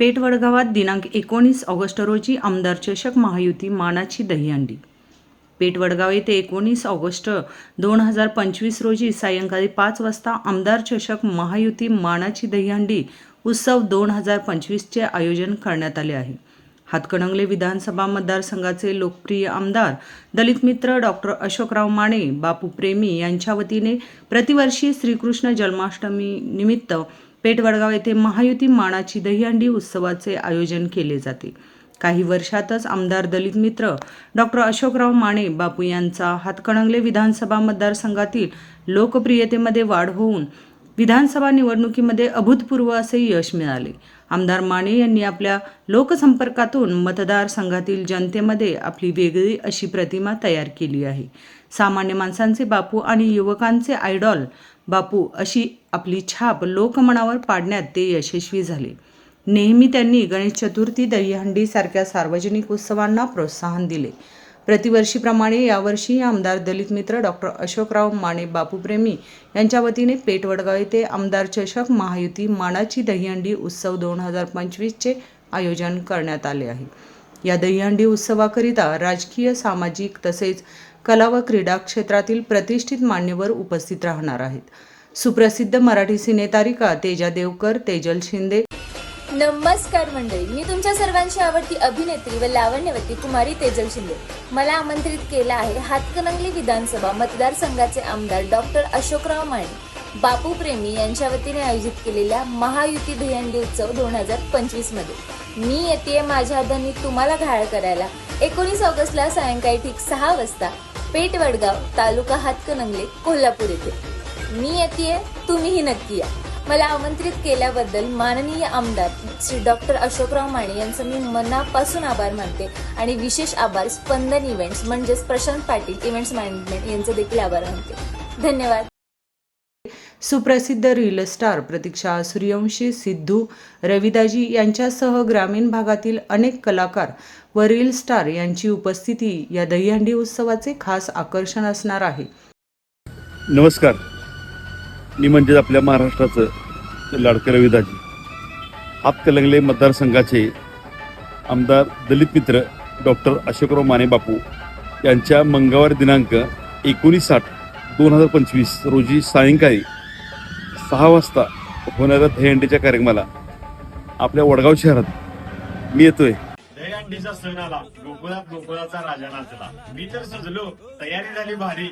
पेठ वडगावात दिनांक एकोणीस ऑगस्ट रोजी आमदार चषक महायुती मानाची दहीहंडी पेठ वडगाव येथे एकोणीस ऑगस्ट दोन हजार पंचवीस रोजी सायंकाळी पाच वाजता आमदार चषक महायुती मानाची दहीहंडी उत्सव दोन हजार पंचवीसचे आयोजन करण्यात आले आहे. हातकणंगले विधानसभा मतदारसंघाचे लोकप्रिय आमदार दलित मित्र डॉक्टर अशोकराव माने बापू प्रेमी यांच्या वतीने प्रतिवर्षी श्रीकृष्ण जन्माष्टमी निमित्त पेठ वडगाव येथे महायुती मानाची दहीहंडी उत्सवाचे आयोजन केले जाते. काही वर्षातच आमदार दलित मित्र डॉक्टर अशोकराव माने बापू यांचा हातकणंगले विधानसभा मतदारसंघातील लोकप्रियतेमध्ये वाढ होऊन विधानसभा निवडणुकीमध्ये अभूतपूर्व असे यश मिळाले. आमदार माने यांनी आपल्या लोकसंपर्कातून मतदारसंघातील जनतेमध्ये आपली वेगळी अशी प्रतिमा तयार केली आहे. सामान्य माणसांचे बापू आणि युवकांचे आयडॉल बापू अशी आपली छाप लोकमनावर पाडण्यात ते यशस्वी झाले. नेहमी त्यांनी गणेश चतुर्थी दहीहंडीसारख्या सार्वजनिक उत्सवांना प्रोत्साहन दिले. प्रतिवर्षीप्रमाणे यावर्षी आमदार दलित मित्र डॉक्टर अशोकराव माने बापूप्रेमी यांच्या वतीने पेटवडगाव येथे आमदार चषक महायुती मानाची दहीहंडी उत्सव दोन हजार पंचवीसचे आयोजन करण्यात आले आहे. या दहीहंडी उत्सवाकरिता राजकीय सामाजिक तसेच कला व क्रीडा क्षेत्रातील प्रतिष्ठित मान्यवर उपस्थित राहणार आहेत. सुप्रसिद्ध मराठी सिनेतारिका तेजा देवकर तेजल शिंदे. नमस्कार मंडळी मी तुमच्या सर्वांची आवडती अभिनेत्री व लावण्यवती कुमारी तेजल शिंदे. मला आमंत्रित केलं आहे हातकणंगली विधानसभा मतदारसंघाचे आमदार डॉक्टर अशोकराव माने. बापू प्रेमी यांच्या वतीने आयोजित केलेल्या महायुती दहीहंडी उत्सव दोन हजार पंचवीसमध्ये. मी येते माझ्या धनी तुम्हाला घाळ करायला. एकोणीस ऑगस्टला सायंकाळी ठीक सहा वाजता पेठ वडगाव तालुका हातकणंगले कोल्हापूर येथे. मी येते तुम्हीही नक्की या मला आमंत्रित केल्याबद्दल माननीय आमदार श्री डॉक्टर अशोकराव माने यांचं मी मनापासून आभार मानते आणि विशेष आभार स्पंदन इव्हेंट्स म्हणजेच प्रशांत पाटील इव्हेंट्स मॅनेजमेंट यांचे देखील आभार मानते. धन्यवाद. सुप्रसिद्ध रील स्टार प्रतीक्षा सूर्यवंशी सिद्धू रविदाजी यांच्यासह ग्रामीण भागातील अनेक कलाकार व रील स्टार यांची उपस्थिती या दहीहंडी उत्सवाचे खास आकर्षण असणार आहे. नमस्कार. मी म्हणजे आपल्या महाराष्ट्राचं लाडकं रविदाजी. हातकलंगले मतदारसंघाचे आमदार दलित मित्र डॉक्टर अशोकराव माने बापू यांच्या मंगळवार दिनांक एकोणीस आठ दोन हजार पंचवीस रोजी सायंकाळी सहा वाजता होणाऱ्या दहीहंडीच्या कार्यक्रमाला आपल्या वडगाव शहरात मी येतोय. दहीहंडीचा सण आला गोकुळात गोकुळाचा राजा नाचला. मी तर सजलो तयारी झाली भारी.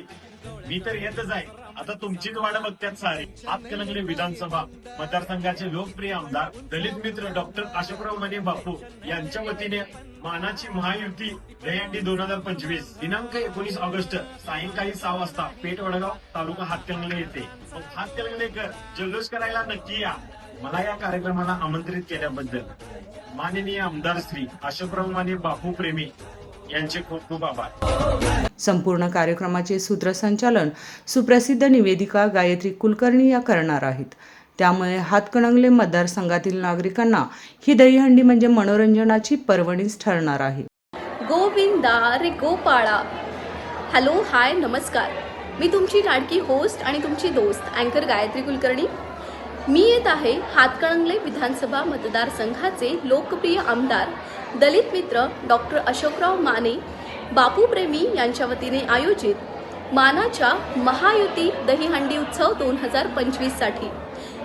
मी तर येतच आहे. आता तुमचीच वाट बघतात सारी. हातकलंगले विधानसभा. मतदारसंघाचे लोकप्रिय आमदार दलित मित्र डॉक्टर अशोकराव मने बापू यांच्या वतीने मानाची महायुती दहीहंडी दोन हजार पंचवीस. दिनांक एकोणीस ऑगस्ट सायंकाळी सहा वाजता पेठ वडगाव तालुका हातकलंगले येते मग जल्लोष करायला नक्की या. मला या कार्यक्रमाला आमंत्रित केल्याबद्दल. माननीय आमदार श्री अशोकराव माने बापू प्रेमी यांचे खूप खूप आभार. संपूर्ण कार्यक्रमाचे सूत्रसंचालन सुप्रसिद्ध निवेदिका गायत्री कुलकर्णी या करणार आहेत. त्यामुळे हातकणंगले मतदारसंघातील नागरिकांना ही दहीहंडी म्हणजे मनोरंजनाची पर्वणीच ठरणार आहे. गोविंदा रे गोपाळा. हॅलो हाय नमस्कार. मी तुमची लाडकी होस्ट आणि तुमची दोस्त अँकर गायत्री कुलकर्णी. मी येत आहे हातकणंगले विधानसभा मतदारसंघाचे लोकप्रिय आमदार दलित मित्र डॉक्टर अशोकराव माने बापूप्रेमी यांच्या वतीने आयोजित मानाच्या महायुती दहीहंडी उत्सव दोन हजार पंचवीससाठी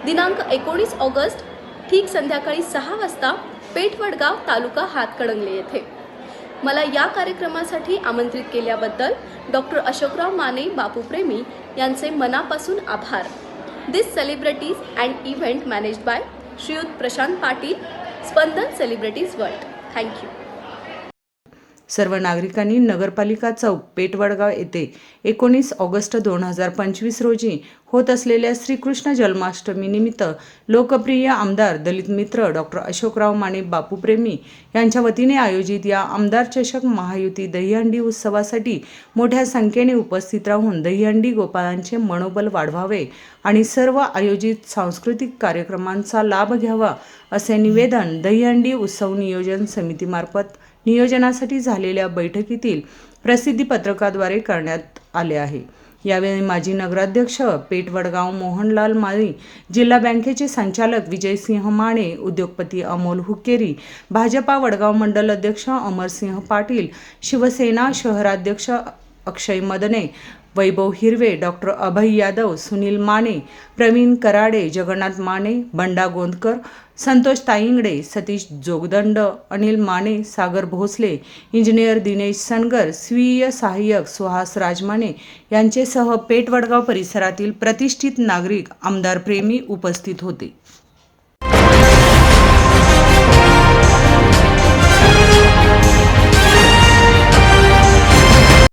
दिनांक एकोणीस ऑगस्ट ठीक संध्याकाळी सहा वाजता पेठवडगाव तालुका हातकणंगले येथे. मला या कार्यक्रमासाठी आमंत्रित केल्याबद्दल डॉक्टर अशोकराव माने बापूप्रेमी यांचे मनापासून आभार. This celebrities and event managed by Shriyut Prashant Patil Spandan celebrities world thank you सर्व नागरिकांनी नगरपालिका चौक पेटवडगाव येथे एकोणीस ऑगस्ट दोन हजार पंचवीस रोजी होत असलेल्या श्रीकृष्ण जन्माष्टमीनिमित्त लोकप्रिय आमदार दलित मित्र डॉक्टर अशोकराव माने बापूप्रेमी यांच्या वतीने आयोजित या आमदार चषक महायुती दहीहंडी उत्सवासाठी मोठ्या संख्येने उपस्थित राहून दहीहंडी गोपाळांचे मनोबल वाढवावे आणि सर्व आयोजित सांस्कृतिक कार्यक्रमांचा लाभ घ्यावा असे निवेदन दहीहंडी उत्सव नियोजन समितीमार्फत नियोजनासाठी झालेल्या बैठकीतील प्रसिद्धी पत्रकाद्वारे करण्यात आले आहे. यावेळी माजी नगराध्यक्ष पेठ वडगाव मोहनलाल माळी जिल्हा बँकेचे संचालक विजयसिंह माने उद्योगपती अमोल हुक्केरी भाजपा वडगाव मंडल अध्यक्ष अमरसिंह पाटील शिवसेना शहराध्यक्ष अक्षय मदने वैभव हिरवे डॉक्टर अभय यादव सुनील माने प्रवीण कराडे जगन्नाथ माने बंडा गोंदकर संतोष ताईंगडे सतीश जोगदंड अनिल माने सागर भोसले इंजिनियर दिनेश सनगर स्वीय सहाय्यक सुहास राजमाने यांचेसह पेठ वडगाव परिसरातील प्रतिष्ठित नागरिक आमदार प्रेमी उपस्थित होते.